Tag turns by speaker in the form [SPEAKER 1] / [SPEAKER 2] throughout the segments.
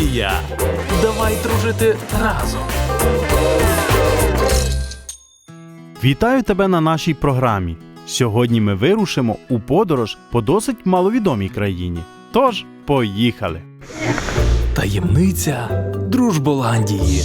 [SPEAKER 1] Голландія. Давай дружити разом.
[SPEAKER 2] Вітаю тебе на нашій програмі. Сьогодні ми вирушимо у подорож по досить маловідомій країні. Тож, поїхали!
[SPEAKER 1] Таємниця Дружболандії.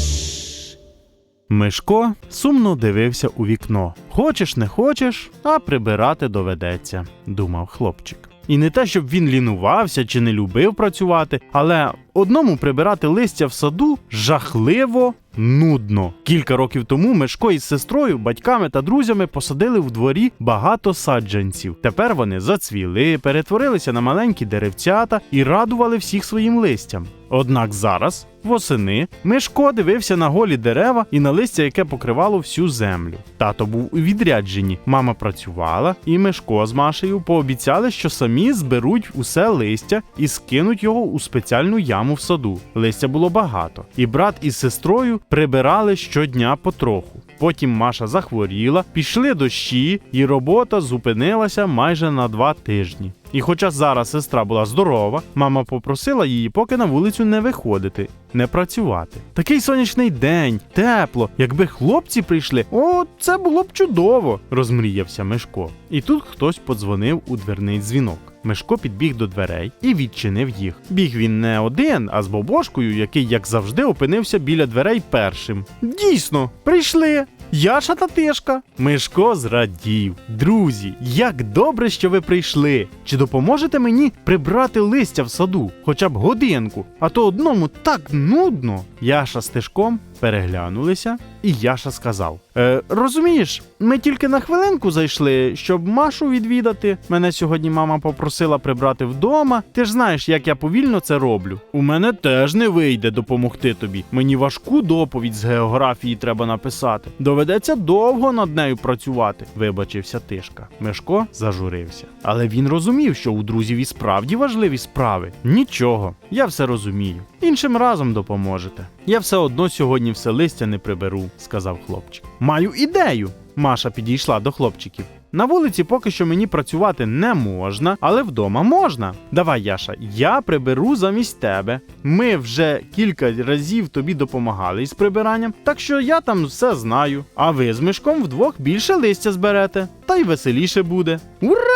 [SPEAKER 2] Мишко сумно дивився у вікно. Хочеш, не хочеш, а прибирати доведеться, думав хлопчик. І не те, щоб він лінувався чи не любив працювати, але одному прибирати листя в саду жахливо нудно. Кілька років тому Мешко із сестрою, батьками та друзями посадили в дворі багато саджанців. Тепер вони зацвіли, перетворилися на маленькі деревцята і радували всіх своїм листям. Однак зараз, восени, Мишко дивився на голі дерева і на листя, яке покривало всю землю. Тато був у відрядженні, мама працювала, і Мишко з Машею пообіцяли, що самі зберуть усе листя і скинуть його у спеціальну яму в саду. Листя було багато, і брат із сестрою прибирали щодня потроху. Потім Маша захворіла, пішли дощі, і робота зупинилася майже на два тижні. І хоча зараз сестра була здорова, мама попросила її поки на вулицю не виходити, не працювати. Такий сонячний день, тепло. Якби хлопці прийшли, о, це було б чудово, розмріявся Мишко. І тут хтось подзвонив у дверний дзвінок. Мишко підбіг до дверей і відчинив їх. Біг він не один, а з бобошкою, який, як завжди, опинився біля дверей першим. Дійсно, прийшли. Яша та Тишка. Мишко зрадів. Друзі, як добре, що ви прийшли. Чи допоможете мені прибрати листя в саду, хоча б годинку, а то одному так нудно. Яша з Тишком переглянулися, і Яша сказав: е, Розумієш, ми тільки на хвилинку зайшли, щоб Машу відвідати. Мене сьогодні мама попросила прибрати вдома. Ти ж знаєш, як я повільно це роблю. У мене теж не вийде допомогти тобі. Мені важку доповідь з географії треба написати. Доведеться довго над нею працювати, вибачився Тишка. Мишко зажурився. Але він розумів, що у друзів і справді важливі справи. Нічого, я все розумію. Іншим разом допоможете. Я все одно сьогодні все листя не приберу, сказав хлопчик. Маю ідею. Маша підійшла до хлопчиків. На вулиці поки що мені працювати не можна, але вдома можна. Давай, Яша, я приберу замість тебе. Ми вже кілька разів тобі допомагали із прибиранням, так що я там все знаю. А ви з мишком вдвох більше листя зберете, та й веселіше буде. Ура!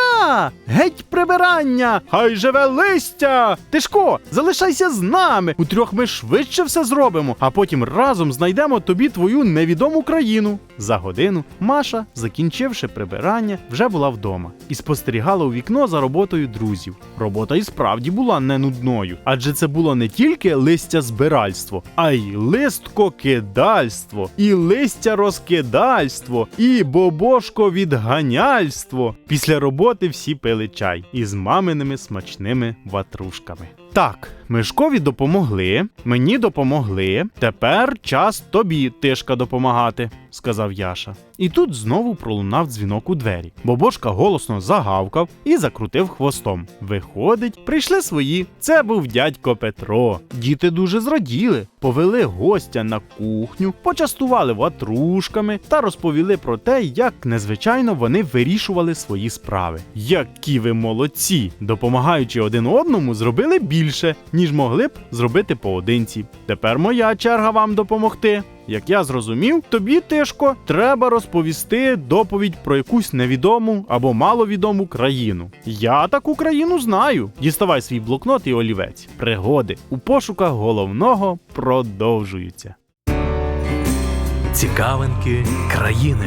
[SPEAKER 2] Геть прибирання! Хай живе листя! Тишко, залишайся з нами. У трьох ми швидше все зробимо, а потім разом знайдемо тобі твою невідому країну. За годину Маша, закінчивши прибирання, вже була вдома і спостерігала у вікно за роботою друзів. Робота і справді була не нудною, адже це було не тільки листя збиральство, а й листкокидальство, і листя розкидальство, і бобошко-відганяльство. Після роботи всі пили чай із маминими смачними ватрушками. Так, Мишкові допомогли, мені допомогли. Тепер час тобі, тишка, допомагати, сказав Яша. І тут знову пролунав дзвінок у двері. Бобошка голосно загавкав і закрутив хвостом. Виходить, прийшли свої. Це був дядько Петро. Діти дуже зраділи, повели гостя на кухню, почастували ватрушками та розповіли про те, як незвичайно вони вирішували свої справи. Які ви молодці! Допомагаючи один одному, зробили більше, ніж могли б зробити поодинці. Тепер моя черга вам допомогти. Як я зрозумів, тобі, Тишко, треба розповісти доповідь про якусь невідому або маловідому країну. Я таку країну знаю. Діставай свій блокнот і олівець. Пригоди у пошуках головного продовжуються.
[SPEAKER 1] Цікавинки країни.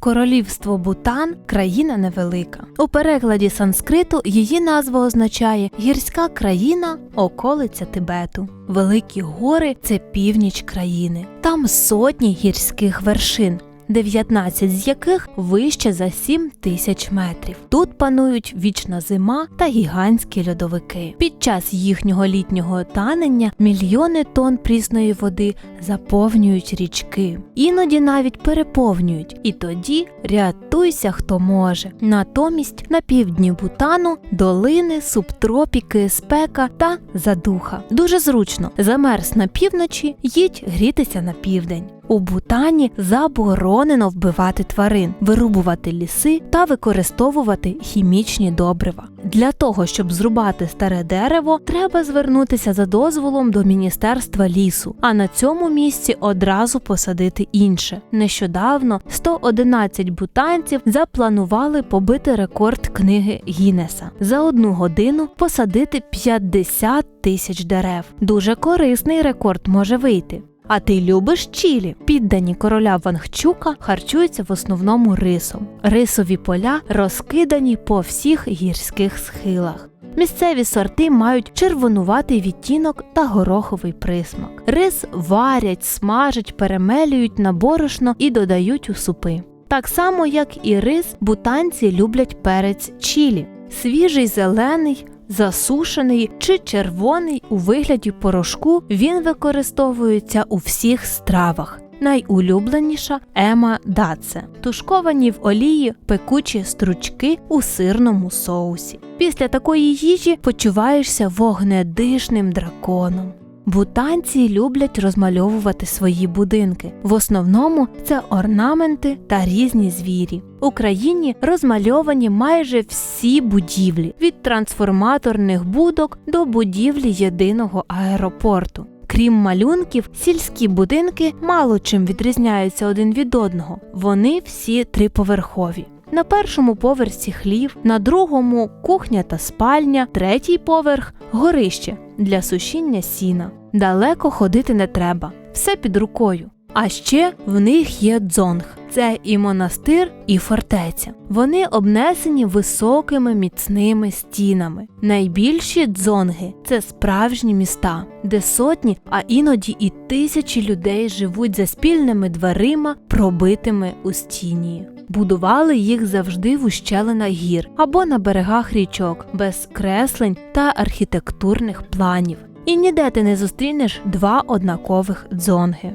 [SPEAKER 3] Королівство Бутан країна невелика. У перекладі санскриту її назва означає гірська країна, околиця Тибету. Великі гори це північ країни. Там сотні гірських вершин. 19 з яких вище за 7 тисяч метрів. Тут панують вічна зима та гігантські льодовики. Під час їхнього літнього танення мільйони тонн прісної води заповнюють річки, іноді навіть переповнюють. І тоді рятуйся, хто може. Натомість на півдні Бутану долини, субтропіки, спека та задуха. Дуже зручно. Замерз на півночі, їдь грітися на південь. У Бутані заборонено вбивати тварин, вирубувати ліси та використовувати хімічні добрива. Для того, щоб зрубати старе дерево, треба звернутися за дозволом до Міністерства лісу, а на цьому місці одразу посадити інше. Нещодавно 111 бутанців запланували побити рекорд книги Гіннеса. За одну годину посадити 50 тисяч дерев. Дуже корисний рекорд може вийти. А ти любиш чілі? Піддані короля Вангчука харчуються в основному рисом. Рисові поля розкидані по всіх гірських схилах. Місцеві сорти мають червонуватий відтінок та гороховий присмак. Рис варять, смажать, перемелюють на борошно і додають у супи. Так само, як і рис, бутанці люблять перець чілі. Свіжий зелений, засушений чи червоний у вигляді порошку він використовується у всіх стравах. Найулюбленіша ема даце тушковані в олії пекучі стручки у сирному соусі. Після такої їжі почуваєшся вогнедишним драконом. Бутанці люблять розмальовувати свої будинки. В основному це орнаменти та різні звірі. В Україні розмальовані майже всі будівлі від трансформаторних будок до будівлі єдиного аеропорту. Крім малюнків, сільські будинки мало чим відрізняються один від одного. Вони всі триповерхові. На першому поверсі хлів, на другому кухня та спальня, третій поверх горище для сушіння сіна. Далеко ходити не треба, все під рукою. А ще в них є дзонг. Це і монастир, і фортеця. Вони обнесені високими міцними стінами. Найбільші дзонги це справжні міста, де сотні, а іноді і тисячі людей живуть за спільними дверима, пробитими у стіні. Будували їх завжди в ущелинах гір або на берегах річок, без креслень та архітектурних планів. І ніде ти не зустрінеш два однакових дзонги.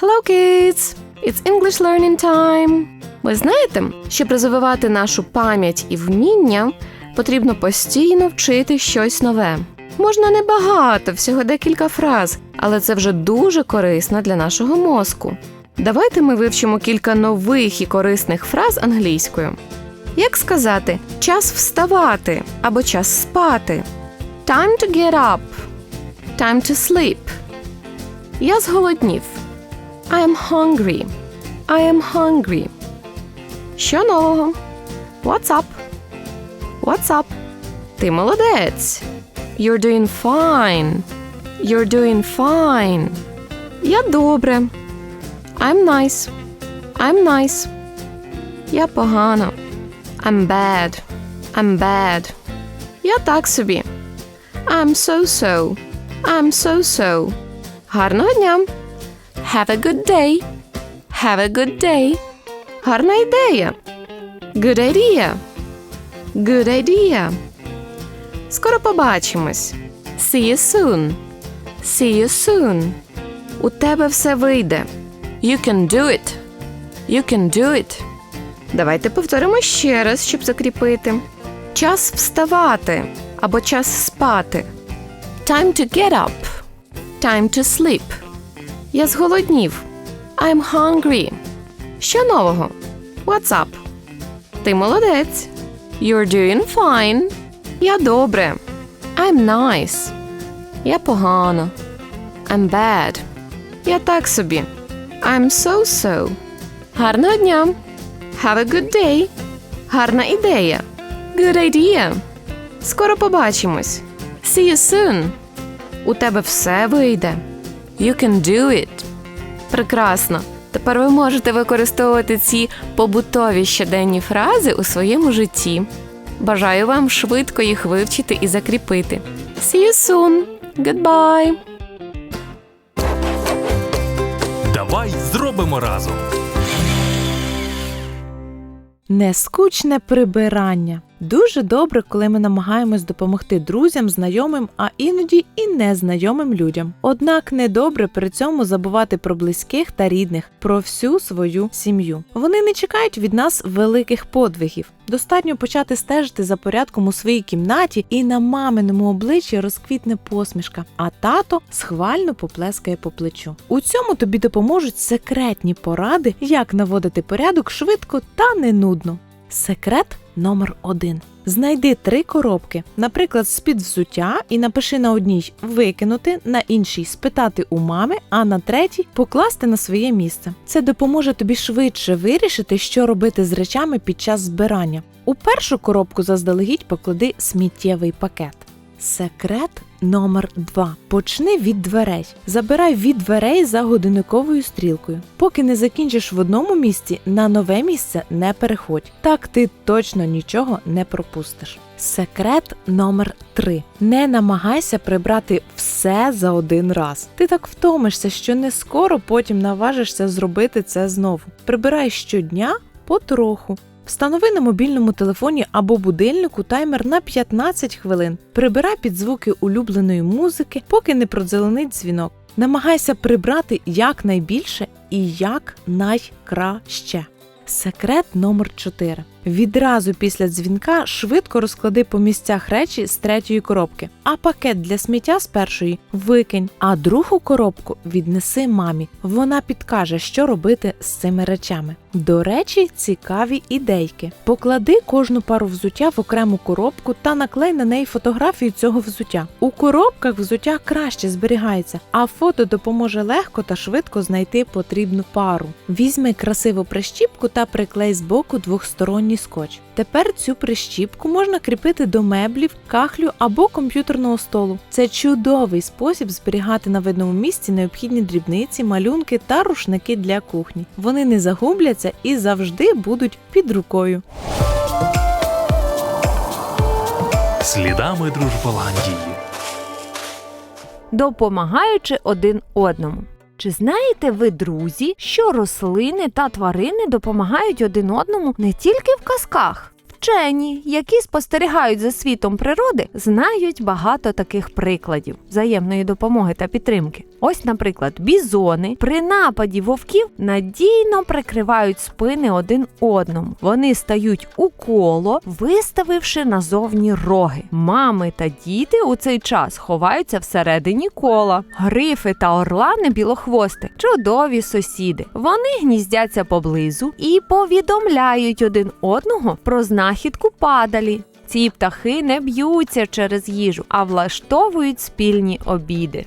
[SPEAKER 4] Hello, kids! It's English learning time! Ви знаєте, щоб розвивати нашу пам'ять і вміння, потрібно постійно вчити щось нове. Можна небагато, всього декілька фраз, але це вже дуже корисно для нашого мозку. Давайте ми вивчимо кілька нових і корисних фраз англійською. Як сказати час вставати або час спати? Time to get up. Time to sleep. Я зголоднів. I am hungry. I am hungry. Що нового? What's up? What's up? Ти молодець. You're doing fine. You're doing fine. Я добре. I'm nice. I'm nice. Я погано. I'm bad. I'm bad. Я так собі. I'm so-so. I'm so-so. Гарного дня. Have a good day. Have a good day. Гарна ідея. Good idea. Good idea. Скоро побачимось. See you soon. See you soon. У тебе все вийде. You can do it. You can do it. Давайте повторимо ще раз, щоб закріпити. Час вставати або час спати. Time to get up. Time to sleep. Я зголоднів. I'm hungry. Що нового? What's up? Ти молодець. You're doing fine. Я добре. I'm nice. Я погано. I'm bad. Я так собі. I'm so-so. Гарного дня. Have a good day. Гарна ідея. Good idea. Скоро побачимось. See you soon. У тебе все вийде. You can do it. Прекрасно. Тепер ви можете використовувати ці побутові щоденні фрази у своєму житті. Бажаю вам швидко їх вивчити і закріпити. See you soon. Goodbye.
[SPEAKER 1] Давай зробимо разом.
[SPEAKER 5] Нескучне прибирання. Дуже добре, коли ми намагаємось допомогти друзям, знайомим, а іноді і незнайомим людям. Однак не добре при цьому забувати про близьких та рідних, про всю свою сім'ю. Вони не чекають від нас великих подвигів. Достатньо почати стежити за порядком у своїй кімнаті, і на маминому обличчі розквітне посмішка, а тато схвально поплескає по плечу. У цьому тобі допоможуть секретні поради, як наводити порядок швидко та не нудно. Секрет номер один. Знайди три коробки, наприклад, з-під взуття, і напиши на одній викинути, на іншій спитати у мами, а на третій покласти на своє місце. Це допоможе тобі швидше вирішити, що робити з речами під час збирання. У першу коробку заздалегідь поклади сміттєвий пакет. Секрет номер 2. Почни від дверей. Забирай від дверей за годинниковою стрілкою. Поки не закінчиш в одному місці, на нове місце не переходь. Так ти точно нічого не пропустиш. Секрет номер 3. Не намагайся прибрати все за один раз. Ти так втомишся, що не скоро потім наважишся зробити це знову. Прибирай щодня потроху. Встанови на мобільному телефоні або будильнику таймер на 15 хвилин. Прибирай під звуки улюбленої музики, поки не продзеленить дзвінок. Намагайся прибрати якнайбільше і якнайкраще. Секрет номер 4. Відразу після дзвінка швидко розклади по місцях речі з третьої коробки, а пакет для сміття з першої викинь, а другу коробку віднеси мамі. Вона підкаже, що робити з цими речами. До речі, цікаві ідейки. Поклади кожну пару взуття в окрему коробку та наклей на неї фотографію цього взуття. У коробках взуття краще зберігається, а фото допоможе легко та швидко знайти потрібну пару. Візьми красиву прищіпку та приклей з боку двохсторонній скотч. Тепер цю прищіпку можна кріпити до меблів, кахлю або комп'ютерного столу. Це чудовий спосіб зберігати на видному місці необхідні дрібниці, малюнки та рушники для кухні. Вони не загубляться і завжди будуть під рукою.
[SPEAKER 1] Слідами Дружболандії.
[SPEAKER 6] допомагаючи один одному. Чи знаєте ви, друзі, що рослини та тварини допомагають один одному не тільки в казках? Вчені, які спостерігають за світом природи, знають багато таких прикладів взаємної допомоги та підтримки. Ось, наприклад, бізони при нападі вовків надійно прикривають спини один одному. Вони стають у коло, виставивши назовні роги. Мами та діти у цей час ховаються всередині кола. Грифи та орлани білохвости чудові сусіди. Вони гніздяться поблизу і повідомляють один одного про знахідку падалі. Ці птахи не б'ються через їжу, а влаштовують спільні обіди.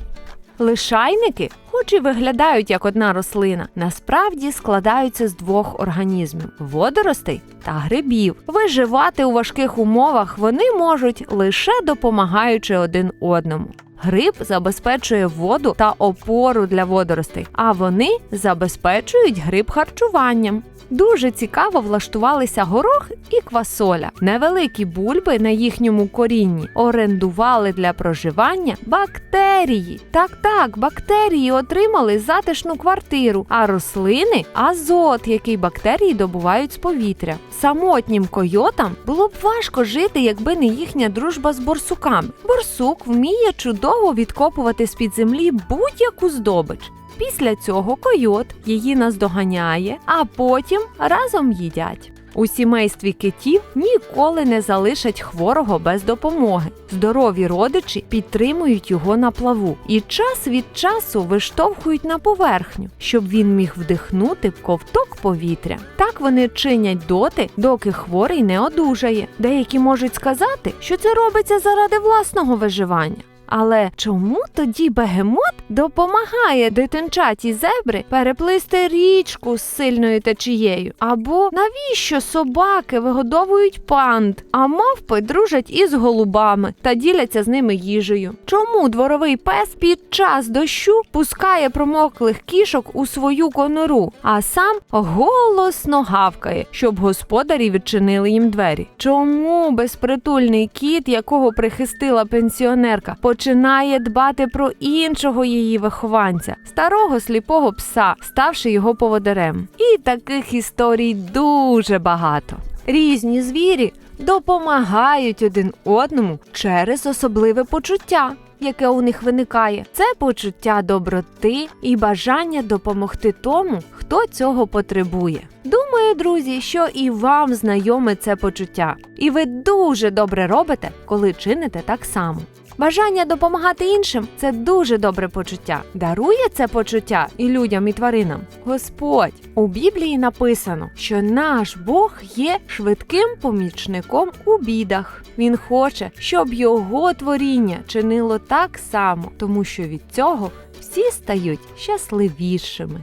[SPEAKER 6] Лишайники, хоч і виглядають як одна рослина, насправді складаються з двох організмів водоростей та грибів. Виживати у важких умовах вони можуть лише допомагаючи один одному. Гриб забезпечує воду та опору для водоростей, а вони забезпечують гриб харчуванням. Дуже цікаво влаштувалися горох і квасоля. Невеликі бульби на їхньому корінні орендували для проживання бактерії. Так, так, бактерії отримали затишну квартиру, а рослини азот, який бактерії добувають з повітря. Самотнім койотам було б важко жити, якби не їхня дружба з борсуками. Борсук вміє чудово відкопувати з-під землі будь-яку здобич. Після цього койот її наздоганяє, а потім разом їдять. У сімействі китів ніколи не залишать хворого без допомоги. Здорові родичі підтримують його на плаву і час від часу виштовхують на поверхню, щоб він міг вдихнути ковток повітря. Так вони чинять доти, доки хворий не одужає. Деякі можуть сказати, що це робиться заради власного виживання. Але чому тоді бегемот допомагає дитинчатій зебри переплисти річку з сильною течією? Або навіщо собаки вигодовують панд, а мавпи дружать із голубами та діляться з ними їжею? Чому дворовий пес під час дощу пускає промоклих кішок у свою конуру, а сам голосно гавкає, щоб господарі відчинили їм двері? Чому безпритульний кіт, якого прихистила пенсіонерка, починає дбати про іншого її вихованця, старого сліпого пса, ставши його поводирем? І таких історій дуже багато. Різні звірі
[SPEAKER 7] допомагають один одному через особливе почуття. Яке у них виникає, це почуття доброти і бажання допомогти тому, хто цього потребує. Думаю, друзі, що і вам знайоме це почуття, і ви дуже добре робите, коли чините так само. Бажання допомагати іншим це дуже добре почуття. Дарує це почуття і людям, і тваринам. Господь у Біблії написано, що наш Бог є швидким помічником у бідах. Він хоче, щоб його творіння чинило так само, тому що від цього всі стають щасливішими.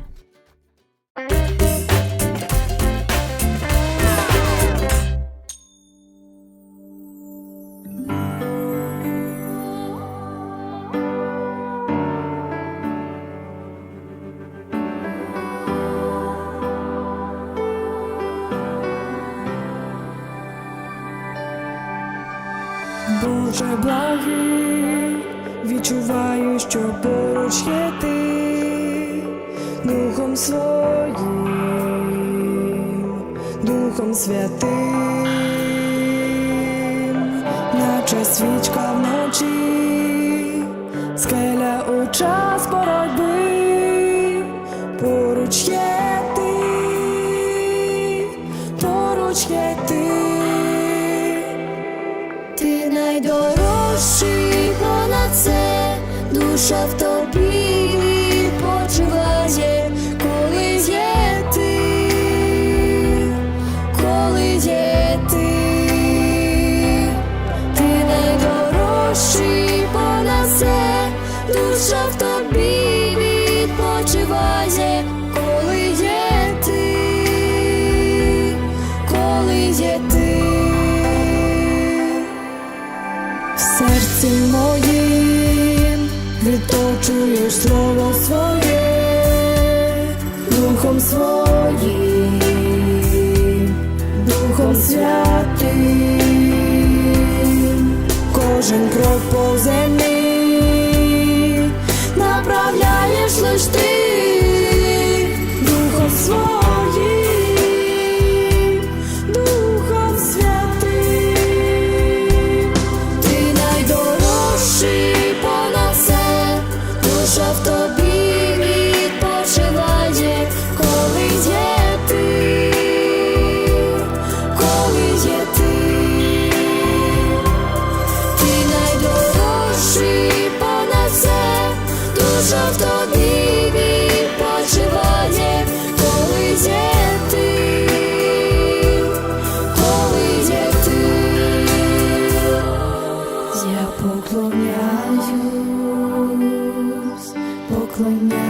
[SPEAKER 8] Відчуваю, що поруч є ти, Духом своїм, Духом святим, наче свічка вночі, скеля у час боротьби, поруч є
[SPEAKER 6] душа в тобі відпочиває, коли є ти, коли є ти, ти найдорожчий понад душа в тобі
[SPEAKER 8] відточуєш слово своє, Духом своїм, Духом святим, кожен крок по землі направляєш лиш ти,
[SPEAKER 6] like now.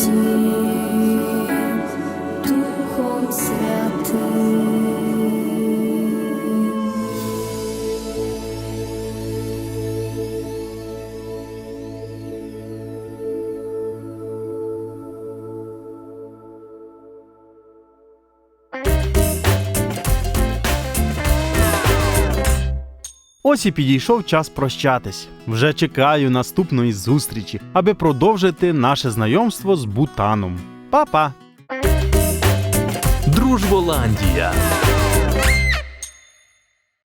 [SPEAKER 6] Що поруч
[SPEAKER 2] Ось і підійшов час прощатись. Вже чекаю наступної зустрічі, аби продовжити наше знайомство з Бутаном. Па-па!
[SPEAKER 1] Дружболандія.